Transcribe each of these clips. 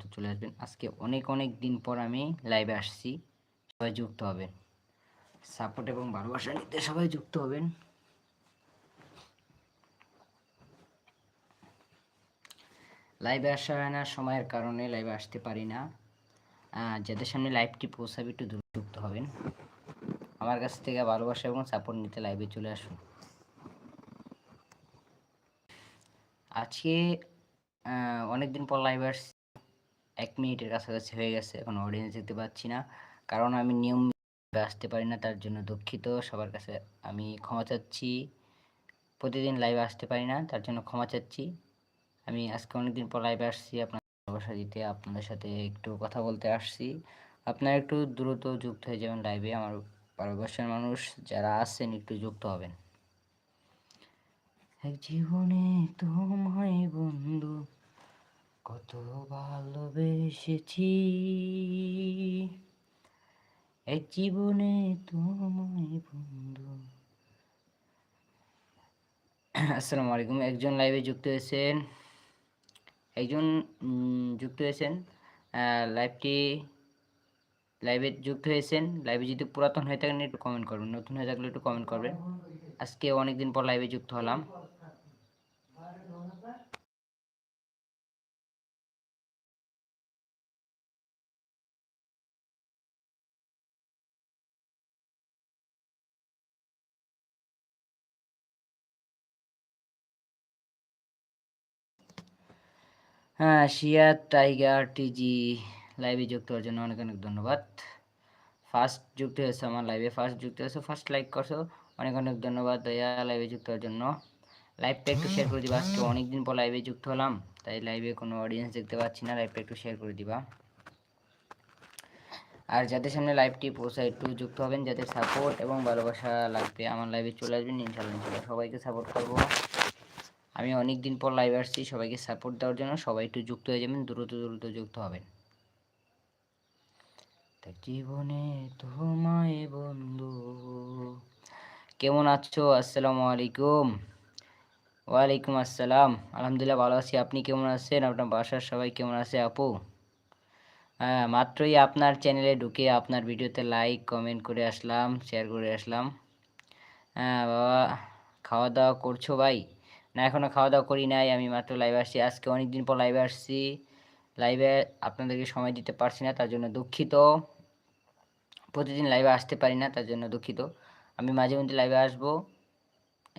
দ্রুত চলে আসবেন। আজকে অনেক অনেক দিন পর আমি লাইভে আসছি। সবাই যুক্ত হবেন। সাপোর্ট এবং ভালোবাসা নিতে সবাই যুক্ত হবেন। লাইভে আসা হয় না, সময়ের কারণে লাইভে আসতে পারি না। যাদের সামনে লাইভটি পৌঁছাবে একটু যুক্ত হবেন। আমার কাছ থেকে ভালোবাসা এবং সাপোর্ট নিতে লাইভে চলে আসুন। আজকে অনেকদিন পর লাইভে আসছি। এক মিনিটের কাছাকাছি হয়ে গেছে, এখন অডিয়েন্স দেখতে পাচ্ছি না। কারণ আমি নিয়ম আসতে পারি না, তার জন্য দুঃখিত। সবার কাছে আমি ক্ষমা চাচ্ছি। প্রতিদিন লাইভে আসতে পারি না, তার জন্য ক্ষমা চাচ্ছি। আমি আজকে অনেকদিন পর লাইভে আসছি, আপনার ভালোবাসা দিতে, আপনাদের সাথে একটু কথা বলতে আসছি। আপনারা একটু দ্রুত যুক্ত হয়ে যাবেন লাইভে আমার ভালোবাসার মানুষ। যারা আছেন, একটু যুক্ত হবেন। এক জীবনে তোমায় বন্ধু কত ভালোবেসেছি। এক জীবনে তোমায় বন্ধু। আসসালামু আলাইকুম। একজন লাইভে যুক্ত হয়েছেন। একজন যুক্ত হয়েছেন। লাইভটি লাইভে যুক্ত হয়েছেন। লাইভে যদি পুরাতন হয়ে থাকেন, একটু কমেন্ট করবেন। নতুন হয়ে থাকলে একটু কমেন্ট করবেন। আজকে অনেকদিন পর লাইভে যুক্ত হলাম। হ্যাঁ শিয়া টাইগার টিজি লাইভে যুক্ত হওয়ার জন্য অনেক অনেক ধন্যবাদ। ফার্স্ট যুক্ত হয়েছে, আমার লাইভে ফার্স্ট যুক্ত হয়েছে ফার্স্ট লাইক করছ, অনেক অনেক ধন্যবাদ দয়া লাইভে যুক্ত হওয়ার জন্য। লাইভটা একটু শেয়ার করে দিবা, আজকে অনেকদিন পর লাইভে যুক্ত হলাম, তাই লাইভে কোনো অডিয়েন্স দেখতে পাচ্ছি না লাইভটা একটু শেয়ার করে দিবা। আর যাদের সামনে লাইভটি পৌঁছায় একটু যুক্ত হবেন, যাদের সাপোর্ট এবং ভালোবাসা লাগবে, আমার লাইভে চলে আসবেন ইনশাল্লাহ সবাইকে সাপোর্ট করব। আমি অনেক দিন পর লাইভ আসছি, সবাইকে সাপোর্ট দেওয়ার জন্য। সবাই একটু যুক্ত হয়ে যাবেন, দ্রুত দ্রুত যুক্ত হবেন। তা জীবনে তোমায় বন্ধু। কেমন আছো? আসসালামু আলাইকুম। ওয়ালাইকুম আসসালাম। আলহামদুলিল্লাহ ভালো আছি। আপনি কেমন আছেন? আপনার বাসার সবাই কেমন আছে আপু? হ্যাঁ মাত্রই আপনার চ্যানেলে ঢুকে আপনার ভিডিওতে লাইক কমেন্ট করে আসলাম শেয়ার করে আসলাম। হ্যাঁ বাবা খাওয়া দাওয়া করছ ভাই? না এখনও খাওয়া দাওয়া করি নাই, আমি মাত্র লাইভে আসছি। আজকে অনেক দিন পর লাইভে আসছি। লাইভে আপনাদেরকে সময় দিতে পারছি না, তার জন্য দুঃখিত। প্রতিদিন লাইভে আসতে পারি না, তার জন্য দুঃখিত। আমি মাঝে মধ্যে লাইভে আসব।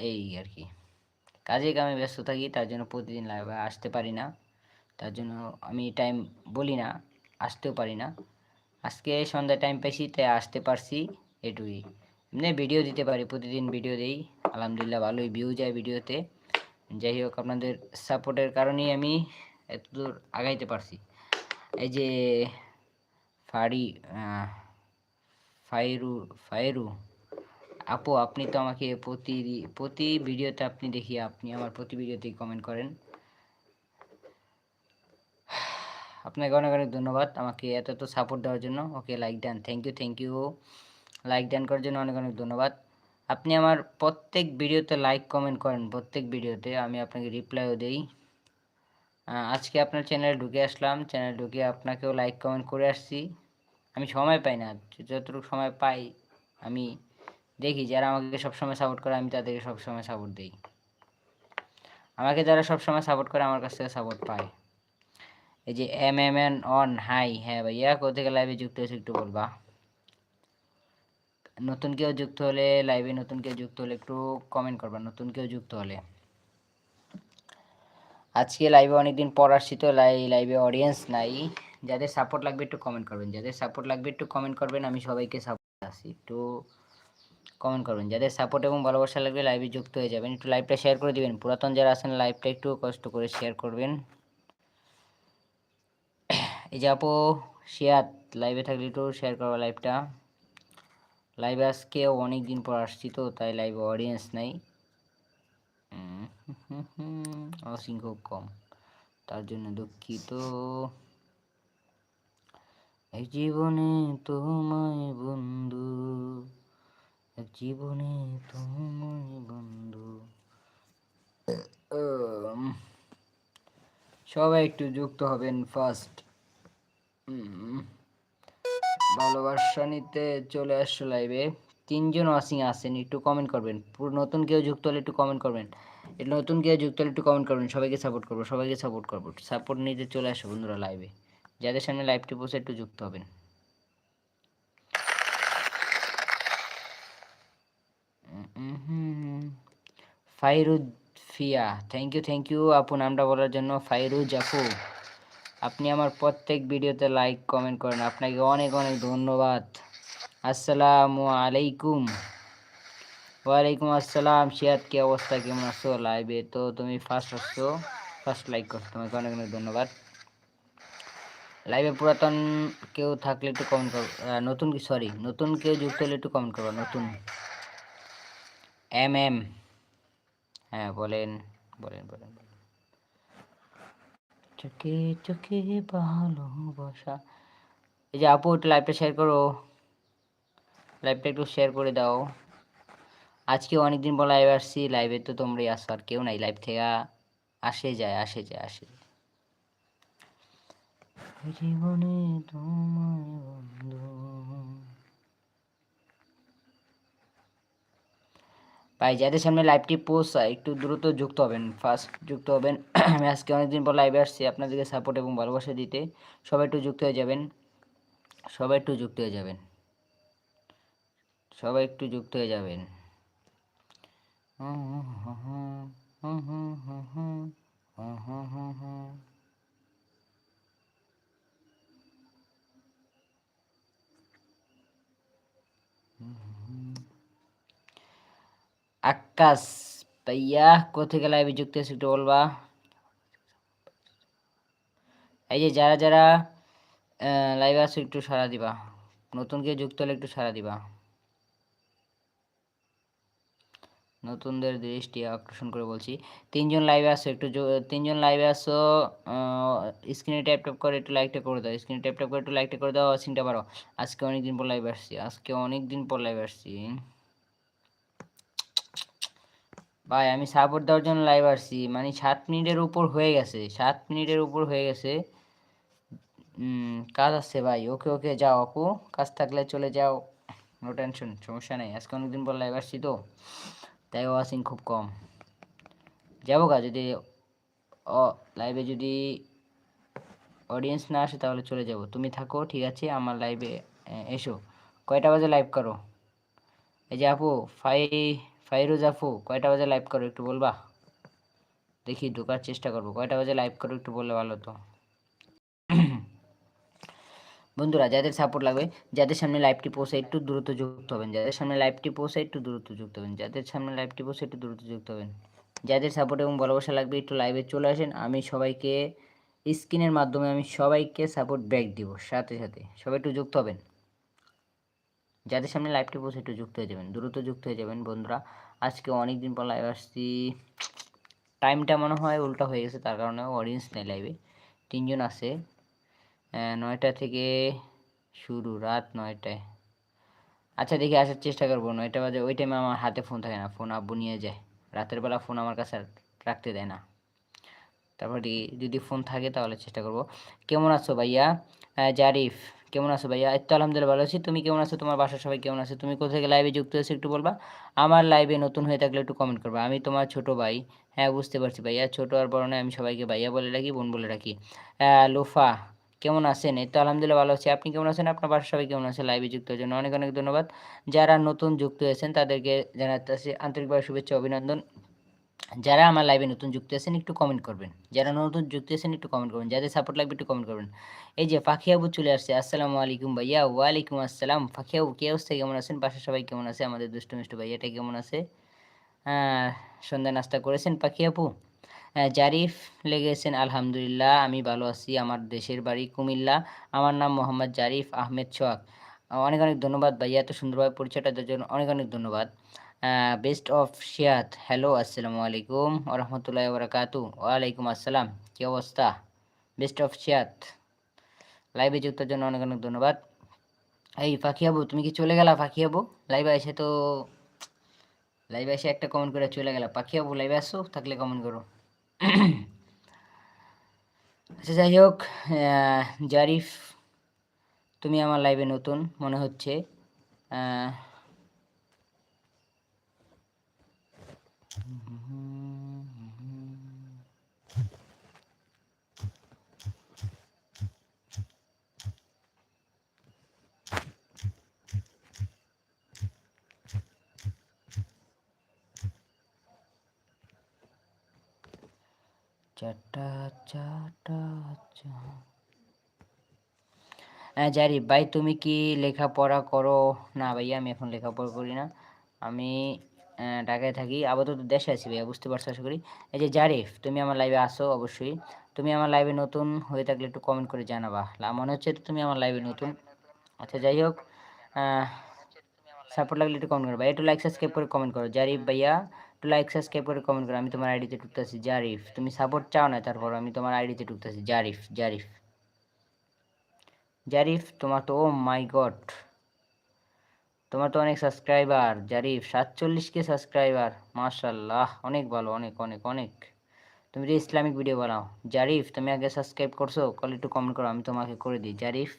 এই আর কি। কাজে কামে ব্যস্ত থাকি, তার জন্য প্রতিদিন লাইভে আসতে পারি না। তার জন্য আমি টাইম বলি না, আসতেও পারি না। আজকে সন্ধ্যায় টাইম পাইছি তাই আসতে পারছি এটুকুই। এমনি ভিডিও দিতে পারি, প্রতিদিন ভিডিও দেই। আলহামদুলিল্লাহ, ভালোই ভিউ যায় ভিডিওতে যাই হোক, আপনাদের সাপোর্টের কারণেই আমি এতদূর আগাইতে পারছি। এই যে ফারি ফাইরু ফাইরু, আপু, আপনি তো আমাকে প্রতি প্রতি ভিডিওতে আপনি দেখি, আপনি আমার প্রতি ভিডিওতেই কমেন্ট করেন। আপনাকে অনেক অনেক ধন্যবাদ আমাকে এত এত সাপোর্ট দেওয়ার জন্য। Okay like done thank you thank you like done করার জন্য অনেক অনেক ধন্যবাদ। আপনি আমার প্রত্যেক ভিডিওতে লাইক কমেন্ট করেন, প্রত্যেক ভিডিওতে। আমি আপনাকে রিপ্লাইও দেই। আজকে আপনার চ্যানেলে ঢুকে আসলাম। চ্যানেলে ঢুকে আপনাকেও লাইক কমেন্ট করে আসছি। আমি সময় পাই না। যতটুকু সময় পাই, আমি দেখি যারা আমাকে সবসময় সাপোর্ট করে, আমি তাদেরকে সবসময় সাপোর্ট দিই। আমাকে যারা সবসময় সাপোর্ট করে, আমার কাছ থেকে সাপোর্ট পায়। এই যে M M N on high হ্যাঁ ভাইয়া, কোথেকে লাইভে যুক্ত হয়েছে একটু বলবা? নতুন কেউ যুক্ত হলে লাইভে নতুন কেউ যুক্ত হলে একটু কমেন্ট করবা, নতুন কেউ যুক্ত হলে। আজকে লাইভে অনেকদিন পর আসছি তো, লাই লাইভে অডিয়েন্স নাই। যাদের সাপোর্ট লাগবে একটু কমেন্ট করবেন। যাদের সাপোর্ট লাগবে একটু কমেন্ট করবেন, আমি সবাইকে সাপোর্ট আসি। একটু কমেন্ট করবেন। যাদের সাপোর্ট এবং ভালোবাসা লাগবে লাইভে যুক্ত হয়ে যাবেন। একটু লাইভটা শেয়ার করে দিবেন। পুরাতন যারা আছেন লাইভটা একটু কষ্ট করে শেয়ার করবেন। এই যে আপু শেয়ার লাইভে থাকলে একটু শেয়ার করব লাইভটা লাইভে আজকে অনেক দিন পর আসছি তো তাই লাইভে অডিয়েন্স নাই। অসংখ্য কম। তার জন্য দুঃখিত। এক জীবনে তোমায় বন্ধু এক জীবনে তোমায় বন্ধু। সবাই একটু যুক্ত হবেন ফার্স্ট উম, ভালোবাসা নিতে চলে আসছো লাইভে তিনজন ওয়াচিং আছেন একটু কমেন্ট করবেন। নতুন কেউ যুক্ত হলে একটু কমেন্ট করবেন। নতুন কেউ যুক্ত হলে একটু কমেন্ট করবেন, সবাইকে সাপোর্ট করব, সবাইকে সাপোর্ট করব সাপোর্ট নিতে চলে আসো বন্ধুরা লাইভে যাদের সামনে লাইভটি বসে একটু যুক্ত হবেন। Fairuz Fiya thank you thank you আপু নামটা বলার জন্য ফাইরুজ আপু আপনি আমার প্রত্যেক ভিডিওতে লাইক কমেন্ট করেন। আপনাকে অনেক অনেক ধন্যবাদ। আসসালামু আলাইকুম। ওয়ালাইকুম আসসালাম। শিয়াদ কি অবস্থা? কেমন আছো লাইভে তো তুমি ফার্স্ট আসছো ফার্স্ট লাইক করছ। তোমাকে অনেক অনেক ধন্যবাদ। লাইভে পুরাতন কেউ থাকলে একটু কমেন্ট করো নতুন কি সরি নতুন কেউ যুক্ত হলে একটু কমেন্ট করো নতুন। এম এম হ্যাঁ বলেন বলেন বলেন বলেন। চোখে চোখে ভালোবাসা এই যে আপু, একটু লাইভটা শেয়ার করো। লাইভটা একটু শেয়ার করে দাও। আজকে অনেকদিন পর লাইভ আসছি লাইভে তো তোমরাই আসো আর কেউ নাই। লাইভ থেকে আসে যায় আসে যায় আসে যায়। জীবনে তোমায় বন্ধু ভাই, যাদের সামনে লাইভটি পোস্ট হয় একটু দ্রুত যুক্ত হবেন ফার্স্ট যুক্ত হবেন। আমি আজকে অনেকদিন পর লাইভে আসছি, আপনাদেরকে সাপোর্ট এবং ভালোবাসা দিতে। সবাই একটু যুক্ত হয়ে যাবেন। সবাই একটু যুক্ত হয়ে যাবেন। সবাই একটু যুক্ত হয়ে যাবেন। আকাশ ভাইয়া কোথেকে লাইভে যুক্ত আছে একটু বলবা এই যে যারা যারা লাইভে আছো একটু সাড়া দিবা নতুন কেউ যুক্ত হলে একটু সাড়া দিবা নতুনদের দৃষ্টি আকর্ষণ করে বলছি তিনজন লাইভে আসো একটু তিনজন লাইভে আসো স্ক্রিনে ট্যাপ ট্যাপ করে একটু লাইকটা করে দাও স্ক্রিনে ট্যাপ ট্যাপ করে একটু লাইকটা করে দাও সিনটা পারো আজকে অনেক দিন পর লাইভে আসছি আজকে অনেক দিন পর লাইভে আসছি ভাই, আমি সাপোর্ট দেওয়ার জন্য লাইভ আসছি। মানে সাত মিনিটের উপর হয়ে গেছে। সাত মিনিটের উপর হয়ে গেছে। কাজ আছে ভাই। ওকে ওকে, যাও আপু। কাজ থাকলে চলে যাও। নো টেনশন সমস্যা নেই। আজকে অনেকদিন পর লাইভ আসছি তো। তাই ওয়াচিং খুব কম। যাব গা, যদি ও লাইভে যদি অডিয়েন্স না আসে তাহলে চলে যাব। তুমি থাকো, ঠিক আছে? আমার লাইভে এসো। কয়টা বাজে লাইভ করো? এই যে আপু ফাই ফাইরুজ আপু, কয়টা বাজে লাইভ করো একটু বলবা? দেখি, ঢোকার চেষ্টা করব। কয়টা বাজে লাইভ করো একটু বললে ভালো তো বন্ধুরা, যাদের সাপোর্ট লাগবে, যাদের সামনে লাইভটি পৌঁছে একটু দ্রুত যুক্ত হবেন। যাদের সামনে লাইভটি পৌঁছে একটু দ্রুত যুক্ত হবেন। যাদের সামনে লাইভটি পৌঁছে একটু দ্রুত যুক্ত হবেন। যাদের সাপোর্ট এবং ভালোবাসা লাগবে, একটু লাইভে চলে আসেন। আমি সবাইকে, স্ক্রিনের মাধ্যমে আমি সবাইকে সাপোর্ট ব্যাক দিব। সাথে সাথে সবাই একটু যুক্ত হবেন। যাদের সামনে লাইভটি পৌঁছে একটু যুক্ত হয়ে যাবেন, দ্রুত যুক্ত হয়ে যাবেন বন্ধুরা। আজকে অনেক দিন পর লাইভ আসছি। টাইমটা মনে হয় উল্টা হয়ে গেছে, তার কারণে অডিয়েন্স নেই লাইভে তিনজন আছে। নয়টা থেকে শুরু, রাত নয়টায়। আচ্ছা দেখি আসার চেষ্টা করব। নয়টা বাজে, ওই টাইমে আমার হাতে ফোন থাকে না ফোন আব্বু নিয়ে যায়। রাতের বেলা ফোন আমার কাছে রাখতে দেয় না। তারপরে যদি ফোন থাকে তাহলে চেষ্টা করব। কেমন আছো ভাইয়া? জারিফ। কেমন আছো ভাইয়া? এই তো আলহামদুলিল্লাহ ভালো আছি। তুমি কেমন আছো? তোমার বাসার সবাই কেমন আছে? তুমি কোথা থেকে লাইভে যুক্ত হয়েছো একটু বলবা? আমার লাইভে নতুন হয়ে থাকলে একটু কমেন্ট করবা। আমি তোমার ছোট ভাই। হ্যাঁ বুঝতে পারছি ভাইয়া। ছোট আর বড় নয় আমি সবাইকে ভাইয়া বলে রাখি, বোন বলে রাখি। লোফা, কেমন আছেন? এই তো আলহামদুলিল্লাহ ভালো আছি। আপনি কেমন আছেন? আপনার বাসার সবাই কেমন আছে? লাইভে যুক্ত জন্য অনেক অনেক ধন্যবাদ। যারা নতুন যুক্ত হয়েছেন, তাদেরকে জানাতে আন্তরিকভাবে শুভেচ্ছা, অভিনন্দন। যারা আমার লাইভে নতুন যুক্ত আছেন, একটু কমেন্ট করবেন। যারা নতুন যুক্ত আছেন, একটু কমেন্ট করবেন। যাদের সাপোর্ট লাগবে, একটু কমেন্ট করবেন। এই যে আবু চলে আসছে, আসসালামু আলাইকুম ভাইয়া, ওয়ালাইকুম আসসালাম। আবু, কে অবস্থা কেমন আছেন? বাসার সবাই কেমন আছে? আমাদের দুষ্টু মিষ্টু ভাইয়াটা কেমন আছে? সন্ধ্যা নাস্তা করেছেন পাখি জারিফ লেগেছেন, আলহামদুলিল্লাহ, আমি ভালো আছি। আমার দেশের বাড়ি কুমিল্লা। আমার নাম মোহাম্মদ জারিফ আহমেদ সোহাগ। অনেক অনেক ধন্যবাদ ভাইয়া, এত সুন্দরভাবে পরিচয়টা দেওয়ার জন্য অনেক অনেক ধন্যবাদ। বেস্ট অফ শিয়াত হ্যালো আসসালামু আলাইকুম ওরহমতুল্লাহ বরকাতু ওয়ালাইকুম আসসালাম। কী অবস্থা? বেস্ট অফ শিয়াত লাইভে যুক্তের জন্য অনেক অনেক ধন্যবাদ। এই আবু, তুমি কি চলে গেলা আবু? লাইভে এসে তো লাইভে এসে একটা কমেন্ট করে চলে গেলা। আবু লাইভে আসো, থাকলে কমেন্ট করো। আচ্ছা যাই হোক জারিফ, তুমি আমার লাইভে নতুন, মনে হচ্ছে। হ্যাঁ জারি, ভাই, তুমি কি লেখাপড়া করো? না, ভাইয়া, আমি এখন লেখাপড়া করি না। আমি ঢাকায় থাকি, আপাতত দেশে আছি ভাইয়া, বুঝতে পারছ আশা করি? এই যে জারিফ, তুমি আমার লাইভে আসো অবশ্যই। তুমি আমার লাইভে নতুন হয়ে থাকলে একটু কমেন্ট করে জানাবা। মনে হচ্ছে তুমি আমার লাইভে নতুন। আচ্ছা যাই হোক সাপোর্ট লাগলে একটু কমেন্ট করো। ভাই একটু লাইক সাবস্ক্রাইব করে কমেন্ট করো। জারিফ ভাইয়া, একটু লাইক সাবস্ক্রাইব করে কমেন্ট করো। আমি তোমার আইডিতে ঢুকতেছি, জারিফ। তুমি সাপোর্ট চাও না তারপর আমি তোমার আইডিতে ঢুকতেছি, জারিফ জারিফ। জারিফ, তোমার তো ও মাই গড তোমার তো অনেক সাবস্ক্রাইবার জারিফ, সাতচল্লিশ কে সাবস্ক্রাইবার মাশাল্লাহ অনেক ভালো, অনেক অনেক অনেক। তুমি যে ইসলামিক ভিডিও বানাও, জারিফ, তুমি আগে সাবস্ক্রাইব করছ কল একটু কমেন্ট করো, আমি তোমাকে করে দিই। জারিফ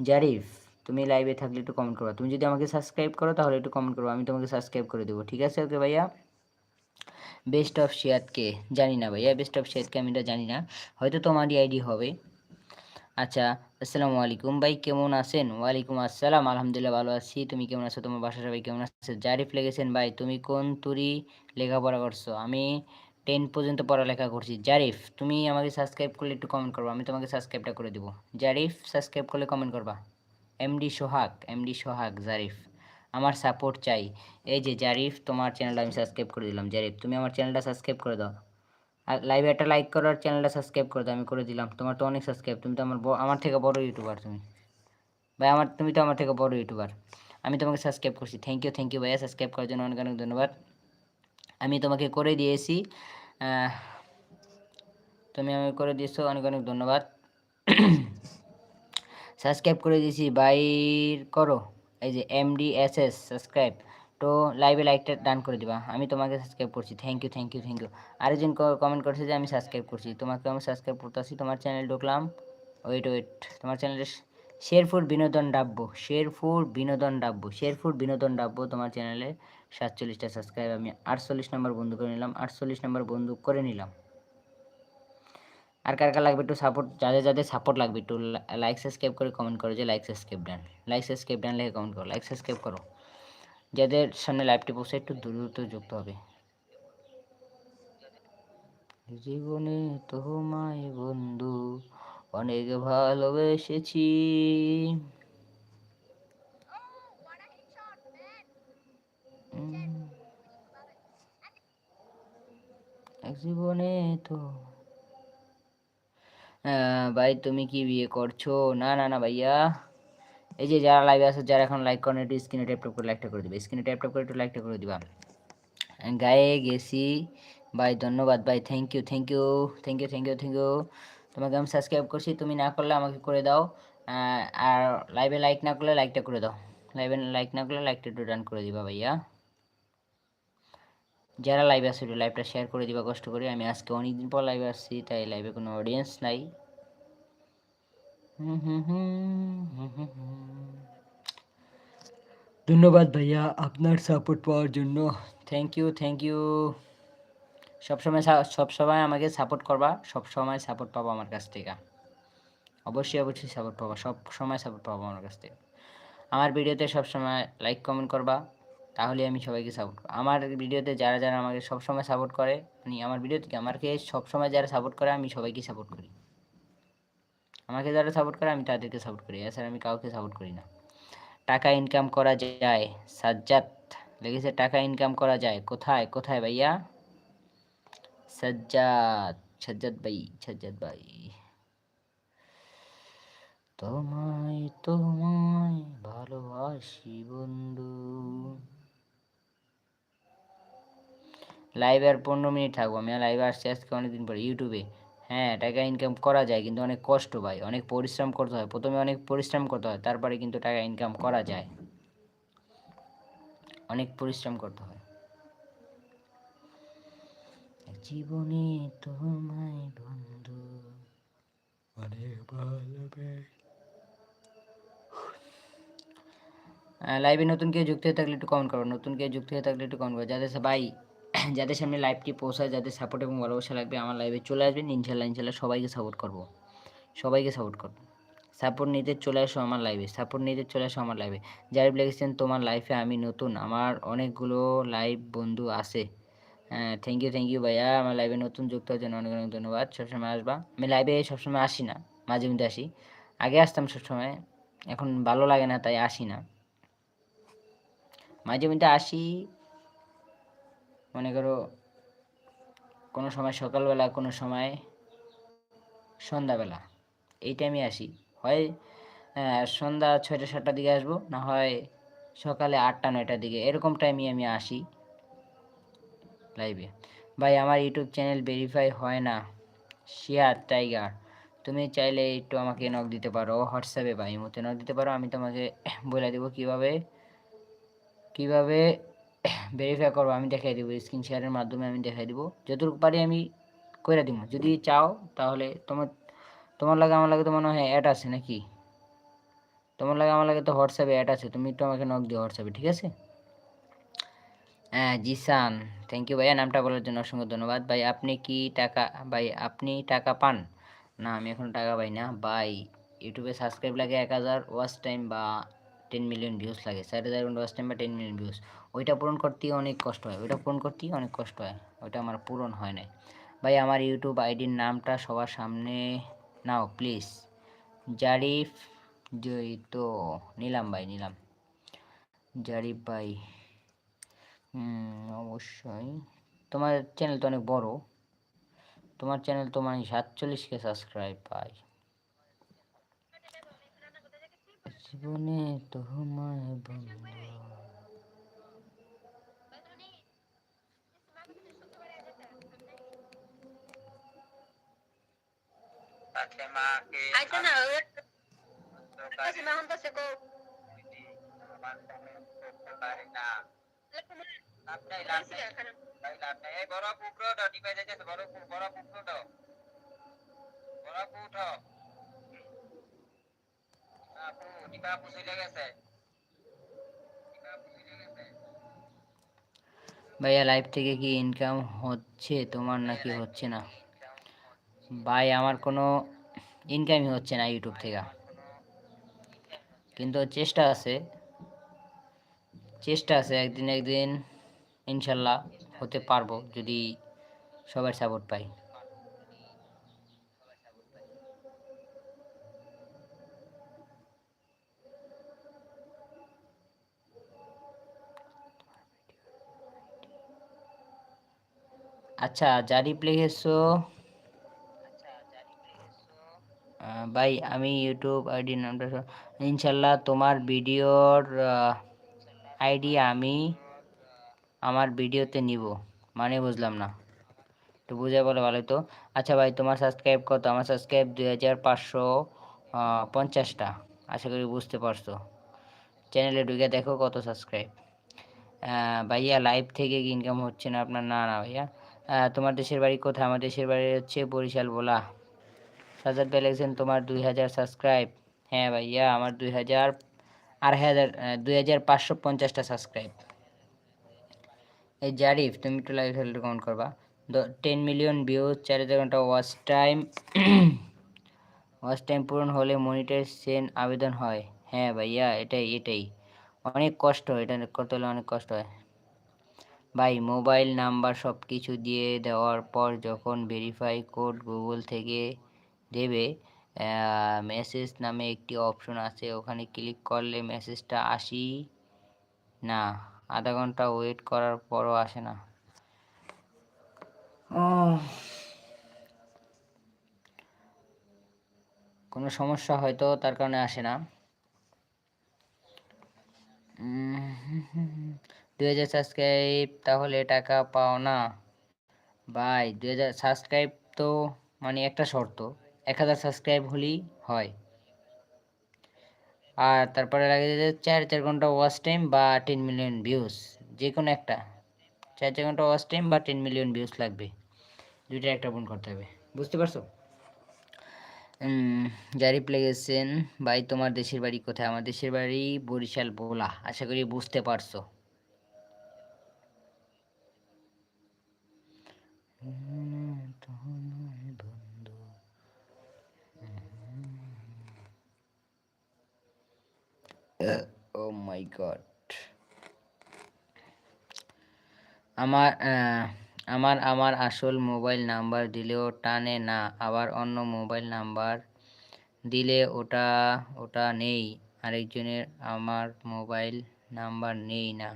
জারিফ, তুমি লাইভে থাকলে একটু কমেন্ট করো তুমি যদি আমাকে সাবস্ক্রাইব করো, তাহলে একটু কমেন্ট করো আমি তোমাকে সাবস্ক্রাইব করে দেবো, ঠিক আছে? ওকে ভাইয়া? বেস্ট অফ শেয়াদকে জানি না ভাইয়া বেস্ট অফ শেয়াদকে আমি এটা জানি না, হয়তো তোমারই আইডি হবে। আচ্ছা আসসালামু আলাইকুম। ভাই, কেমন আছেন? ওয়ালাইকুম আসসালাম। আলহামদুলিল্লাহ ভালো আছি। তুমি কেমন আছো? তোমার বাসা সবাই কেমন আছে? জারিফ লেগেছেন। ভাই, তুমি কোন তুরি লেখাপড়া করছ? আমি টেন পর্যন্ত পড়ালেখা করছি। জারিফ, তুমি আমাকে সাবস্ক্রাইব করলে একটু কমেন্ট করব। আমি তোমাকে সাবস্ক্রাইবটা করে দেবো। জারিফ সাবস্ক্রাইব করলে কমেন্ট করবা। MD Sohag MD Sohag, Zarif. আমার সাপোর্ট চাই। এই যে, জারিফ, তোমার চ্যানেলটা আমি সাবস্ক্রাইব করে দিলাম। জারিফ, তুমি আমার চ্যানেলটা সাবস্ক্রাইব করে দাও। লাইভে একটা লাইক করো আর চ্যানেলটা সাবস্ক্রাইব করে আমি করে দিলাম। তোমার তো অনেক সাবস্ক্রাইব তুমি তো আমার আমার থেকে বড় ইউটিউবার তুমি। ভাই, আমার তুমি তো আমার থেকে বড় ইউটিউবার আমি তোমাকে সাবস্ক্রাইব করছি। থ্যাংক ইউ থ্যাংক ইউ ভাইয়া। সাবস্ক্রাইব করার জন্য অনেক অনেক ধন্যবাদ। আমি তোমাকে করে দিয়েছি। তুমি আমি করে দিয়েছ, অনেক অনেক ধন্যবাদ। সাবস্ক্রাইব করে দিয়েছি। বাইর করো। এই যে এমডি এস এস সাবস্ক্রাইব তো লাইভে লাইকটা ডান করে দিবা। আমি তোমাকে সাবস্ক্রাইব করছি। Thank you thank you thank you আরেকজন কমেন্ট করছে যে, আমি সাবস্ক্রাইব করছি। তোমাকে আমি সাবস্ক্রাইব করতেছি। তোমার চ্যানেল ঢুকলাম। ওয়েট ওয়েট তোমার চ্যানেলে শেরফুর বিনোদন ডাব্য। শেরফুর বিনোদন ডাব্য। শেরফুর বিনোদন ডাব্য তোমার চ্যানেলে সাতচল্লিশটা সাবস্ক্রাইব আমি আটচল্লিশ নম্বর বন্ধু করে নিলাম। আটচল্লিশ নম্বর বন্ধু করে নিলাম। আর কার কার লাগবে একটু সাপোর্ট যাদের যাদের সাপোর্ট লাগবে একটু লাইক সাবস্ক্রাইব করে কমেন্ট করো যে like subscribe done like subscribe done লিখে কমেন্ট করো। লাইক সাবস্ক্রাইব করো। যাদের সামনে লাইভটি পৌঁছে একটু দ্রুত যুক্ত হবে। জীবনে তোমায় বন্ধু, অনেক ভালোবেসেছি। জীবনে তো ভাই তুমি কি বিয়ে করছ? না না না ভাইয়া। এই যে যারা লাইভে আছে, যারা এখন লাইক করেন একটু স্ক্রিনে ট্যাপ ট্যাপ করে লাইকটা করে দিবে। স্ক্রিনে ট্যাপ ট্যাপ করে একটু লাইকটা করে দিবা। গায়ে গেছি। ভাই, ধন্যবাদ ভাই। Thank you thank you thank you thank you thank you তোমাকে আমি সাবস্ক্রাইব করছি। তুমি না করলে আমাকে করে দাও। আর লাইভে লাইক না করলে লাইকটা করে দাও। লাইভে লাইক না করলে লাইকটা একটু ডান করে দিবা ভাইয়া। যারা লাইভে একটু লাইভটা শেয়ার করে দিবা। কষ্ট করে। আমি আজকে অনেকদিন পর লাইভে আসছি, তাই লাইভে কোনো অডিয়েন্স নাই হুম হুম হুম হুম হুম হুম। ধন্যবাদ ভাইয়া আপনার সাপোর্ট পাওয়ার জন্য। থ্যাংক ইউ থ্যাংক ইউ সবসময় সবসময় আমাকে সাপোর্ট করবা সবসময় সাপোর্ট পাবো আমার কাছ থেকে। অবশ্যই অবশ্যই সাপোর্ট পাবো, সব সময় সাপোর্ট পাবো আমার কাছ থেকে। আমার ভিডিওতে সবসময় লাইক কমেন্ট করবা, তাহলে আমি সবাইকে সাপোর্ট করব। আমার ভিডিওতে যারা যারা আমাকে সবসময় সাপোর্ট করে মানে আমার ভিডিওতে আমাকে সবসময় যারা সাপোর্ট করে, আমি সবাইকে সাপোর্ট করি। আমাকে যারা সাপোর্ট করে, আমি তাদেরকে সাপোর্ট করি। এছাড়া আমি কাউকে সাপোর্ট করি না। টাকা ইনকাম করা যায়। সাজ্জাদ লেগেছে, টাকা ইনকাম করা যায়। কোথায়? কোথায় ভাইয়া? সাজ্জাদ সাজ্জাদ ভাই সাজ্জাদ ভাই। তোমায় তোমায় ভালোবাসি বন্ধু। লাইভ আর পনেরো মিনিট থাকব। আমি লাইভে আসছি আজকে অনেকদিন পরে ইউটিউবে হ্যাঁ টাকা ইনকাম করা যায় কিন্তু অনেক কষ্ট ভাই, অনেক পরিশ্রম করতে হয়। প্রথমে অনেক পরিশ্রম করতে হয়, তারপরে কিন্তু টাকা ইনকাম করা যায়। অনেক পরিশ্রম করতে হয়। জীবনে তোমায় বন্ধু অনেক লাইভে নতুন কেউ যুক্ত হয়ে থাকলে একটু কমেন্ট করো, নতুন কেউ যুক্ত হয়ে থাকলে একটু কমেন্ট করো যাদের ভাই যাদের সামনে লাইভটি পৌঁছায়, যাদের সাপোর্ট এবং ভালোবাসা লাগবে, আমার লাইভে চলে আসবেন। ইনশাল্লাহ ইনশাল্লাহ সবাইকে সাপোর্ট করব। সবাইকে সাপোর্ট করব। সাপোর্ট নিতে চলে আসো আমার লাইভে সাপোর্ট নিতে চলে আসো আমার লাইভে যারা লেগেছেন তোমার লাইফে আমি নতুন। আমার অনেকগুলো লাইভ বন্ধু আছে। থ্যাংক ইউ থ্যাংক ইউ ভাইয়া। আমার লাইভে নতুন যুক্ত হওয়ার জন্য অনেক অনেক ধন্যবাদ। সবসময় আসবা। আমি লাইভে সবসময় আসি না, মাঝে মধ্যে আসি। আগে আসতাম সবসময়। এখন ভালো লাগে না, তাই আসি না। মাঝে মধ্যে আসি মনে করো, কোনো সময় সকালবেলা, কোনো সময় সন্ধ্যাবেলা। এই টাইমে আসি। হয় সন্ধ্যা ছয়টা, সাতটার দিকে আসব, না হয় সকালে আটটা, নয়টার দিকে। এরকম টাইমে আমি আসি লাইভে ভাই, আমার ইউটিউব চ্যানেল ভেরিফাই হয় না। শেয়ার টাইগার তুমি চাইলে একটু আমাকে নক দিতে পারো। হোয়াটসঅ্যাপে বা ইমোতে নক দিতে পারো। আমি তোমাকে বলে দেবো কীভাবে কীভাবে ভেরিফাই করব, আমি দেখাই দেবো স্ক্রিন শেয়ারের মাধ্যমে আমি দেখাই দেবো। যতটুকু পারি আমি করে দিব যদি চাও, তাহলে তোমার তোমার লাগে আমার লাগে তো মনে হয় অ্যাড আছে নাকি? তোমার লাগে আমার লাগে তো হোয়াটসঅ্যাপে অ্যাড আছে, তুমি একটু আমাকে নক দিও হোয়াটসঅ্যাপে ঠিক আছে? হ্যাঁ জিসান থ্যাংক ইউ ভাইয়া, নামটা বলার জন্য অসংখ্য ধন্যবাদ। ভাই, আপনি কি টাকা, ভাই, আপনি টাকা পান? না, আমি এখন টাকা পাই না। ভাই, ইউটিউবে সাবস্ক্রাইব লাগে এক হাজার ওয়াচ টাইম বা টেন মিলিয়ন ভিউজ লাগে, চার হাজার ওয়াচ টাইম বা টেন মিলিয়ন ভিউজ ওইটা পূরণ করতেই অনেক কষ্ট হয়, ওইটা পূরণ করতেই অনেক কষ্ট হয়, ওইটা আমার পূরণ হয় নাই। ভাই, আমার ইউটিউব আইডির নামটা সবার সামনে নাও প্লিজ জারিফ জয়িত নিলাম ভাই, নিলাম। জারিফ ভাই অবশ্যই। তোমার চ্যানেল তো অনেক বড়, তোমার চ্যানেল তো মানে সাতচল্লিশকে সাবস্ক্রাইব পাই জীবনে তোমায় বন্ধু। বড় কুকুর যাইতেছে বড় বড় কুকুর বড় কুঠ আপু ডিপা ভাইয়া লাইভ থেকে কি ইনকাম হচ্ছে? তোমার নাকি হচ্ছে না? ভাই, আমার কোনো ইনকামই হচ্ছে না ইউটিউব থেকে। কিন্তু চেষ্টা আছে। চেষ্টা আছে, একদিন একদিন ইনশাল্লাহ হতে পারব যদি সবার সাপোর্ট পাই। আচ্ছা জারি লিখেছো আহ, ভাই আমি ইউটিউব আইডি নামটা ইনশাল্লাহ তোমার ভিডিওর আইডি আমি আমার ভিডিওতে নিব। মানে বুঝলাম না। একটু বুঝে বলে ভালো তো। আচ্ছা ভাই তোমার সাবস্ক্রাইব কত? আমার সাবস্ক্রাইব দুই হাজার পাঁচশো পঞ্চাশটা। আশা করি বুঝতে পারছ। চ্যানেলে ঢুকে দেখো কত সাবস্ক্রাইব ভাইয়া লাইভ থেকে ইনকাম হচ্ছে না আপনার? না না ভাইয়া। তোমার দেশের বাড়ি কোথায়? আমার দেশের বাড়ি হচ্ছে বরিশাল বলা সাজাদ ভাই লিখছেন, তোমার দুই হাজার সাবস্ক্রাইব হ্যাঁ ভাইয়া, আমার দুই হাজার আড়াই হাজার দুই হাজার পাঁচশো পঞ্চাশটা সাবস্ক্রাইব এই জারিফ, তুমি একটু লাইভ হেল্ড কমেন্ট করবা। টেন মিলিয়ন ভিউজ চার হাজার ঘণ্টা ওয়াচ টাইম ওয়াচ টাইম পূরণ হলে মনিটাইজেশন আবেদন হয়। হ্যাঁ ভাইয়া, এটাই এটাই। অনেক কষ্ট, এটা করতে হলে অনেক কষ্ট হয়। ভাই মোবাইল নাম্বার সব কিছু দিয়ে দেওয়ার পর যখন ভেরিফাই কোড গুগল থেকে দেবে মেসেজ নামে একটি অপশন আছে ওখানে ক্লিক করলে মেসেজটা আসি না। আধা ঘণ্টা ওয়েট করার পরও আসে না। কোনো সমস্যা হয়তো তার কারণে আসে না। দুই হাজার সাবস্ক্রাইব তাহলে টাকা পাও না। ভাই, দুই হাজার সাবস্ক্রাইব তো মানে একটা শর্ত, এক হাজার সাবস্ক্রাইব হলেই হয়। আর তারপরে লাগে যে চার চার ঘণ্টা ওয়াচ টাইম বা টেন মিলিয়ন ভিউজ যে কোনো একটা। চার চার ঘণ্টা ওয়াচ টাইম বা টেন মিলিয়ন ভিউজ লাগবে দুইটা একটা পূরণ করতে হবে, বুঝতে পারছ? জারিফ লেগেছেন ভাই, তোমার দেশের বাড়ি কোথায়? আমার দেশের বাড়ি বরিশাল, বোলা, আশা করি বুঝতে পারছ। ও মাই গড আমার আহ, আমার আমার আসল মোবাইল নাম্বার দিলেও টানে না। আবার অন্য মোবাইল নাম্বার দিলে ওটা ওটা নেই। আরেকজনের আমার মোবাইল নাম্বার নেই না।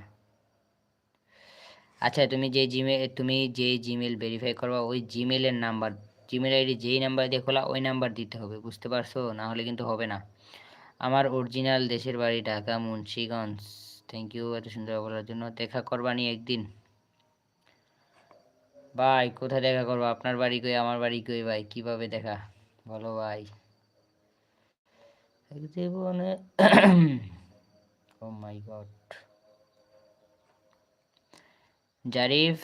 আচ্ছা তুমি যে জিমেল তুমি যে জিমেল ভেরিফাই করবা ওই জিমেলের নাম্বার জিমেল আইডি যেই নাম্বার দিয়ে খোলা ওই নাম্বার দিতে হবে বুঝতে পারছ? না হলে কিন্তু হবে না। আমার অরিজিনাল দেশের বাড়ি ঢাকা, মুন্সিগঞ্জ। থ্যাংক ইউ এত সুন্দর বলার জন্য। দেখা করবানি একদিন। ভাই, কোথায় দেখা করব? আপনার বাড়ি কই? আমার বাড়ি কই ভাই? কীভাবে দেখা? বলো ভাই। মাই গড জারিফ,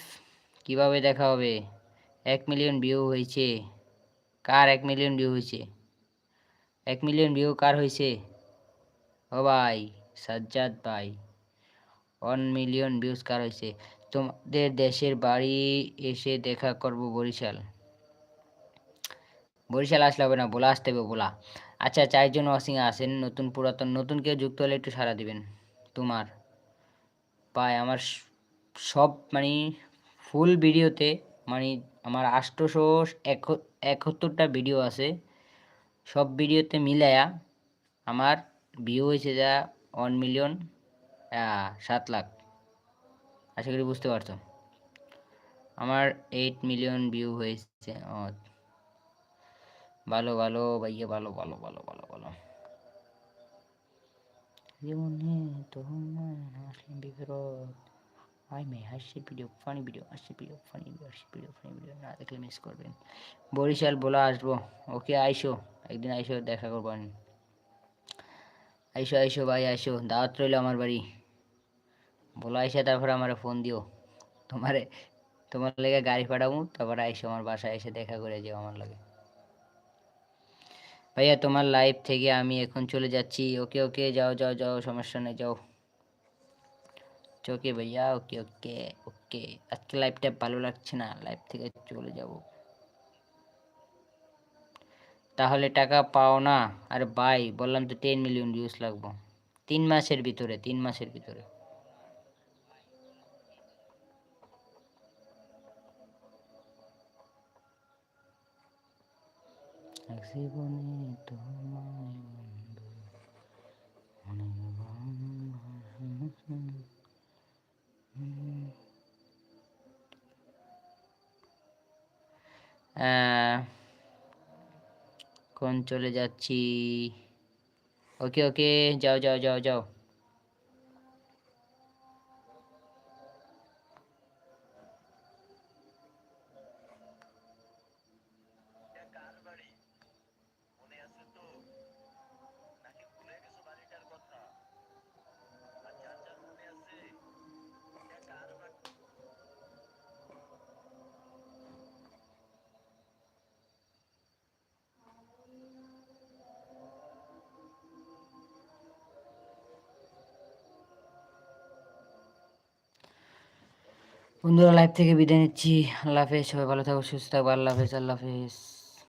কীভাবে দেখা হবে? এক মিলিয়ন ভিউ হয়েছে। কার এক মিলিয়ন ভিউ হয়েছে? এক মিলিয়ন ভিউ কার হয়েছে ও ভাই, সাজ্জাদ ভাই, ওয়ান মিলিয়ন ভিউজ কার হয়েছে তোমাদের দেশের বাড়ি এসে দেখা করব বরিশাল। বরিশাল আসলে হবে না বলা আসতে হবে বলা আচ্ছা চারজন ওয়াসিং আছেন, নতুন পুরাতন, নতুন কেউ যুক্ত হলে একটু সাড়া দিবেন। তোমার। ভাই, আমার সব মানে ফুল ভিডিওতে মানে আমার আষ্টশো একাত্তরটা ভিডিও আছে। সব ভিডিওতে মিলায়া আমার ভিউ হয়েছে যা ওয়ান মিলিয়ন সাত লাখ। আশা করি বুঝতে পারছ। আমার এইট মিলিয়ন ভিউ হয়েছে। ও, ভালো ভালো, ভাইয়া, ভালো ভালো ভালো ভালো ভালো। জীবনে বিপরীত আই মে হাসি ভিডিও ফানি ভিডিও হাসি ভিডিও ফানি ভিডিও হাসি ভিডিও ফানি ভিডিও না দেখলে মিস করবেন। বরিশাল, বলা আসব। ওকে, আইসো। একদিন আইসো, দেখা করব আমি। আইসো আইসো, ভাই, আইসো। দাওয়াত রইল আমার বাড়ি। বলো আইসা, তারপরে আমার ফোন দিও। তোমারে, তোমার লেগে গাড়ি পাঠাবো, তারপরে আইসো আমার বাসায় এসে দেখা করে যেও আমার লাগে। ভাইয়া, তোমার লাইভ থেকে আমি এখন চলে যাচ্ছি। ওকে ওকে, যাও যাও যাও, সমস্যা নেই, যাও। ওকে ভাইয়া ওকে ওকে ওকে আজকে লাইভটা ভালো লাগছে না লাইভ থেকে চলে যাব তাহলে টাকা পাও না আরে ভাই বললাম তো টেন মিলিয়ন ভিউজ লাগবো তিন মাসের ভিতরে তিন মাসের ভিতরে এক জীবনে তোমায় বন্ধু অনেক ভালোবাসা। আহ, কোন চলে যাচ্ছি? ওকে ওকে যাও যাও যাও যাও। বন্ধুরা লাইভ থেকে বিদায় নিচ্ছি। আল্লাহ হাফেজ, সবাই ভালো থাকো, সুস্থ থাকব আল্লাহ হাফেজ আল্লাহ হাফেজ।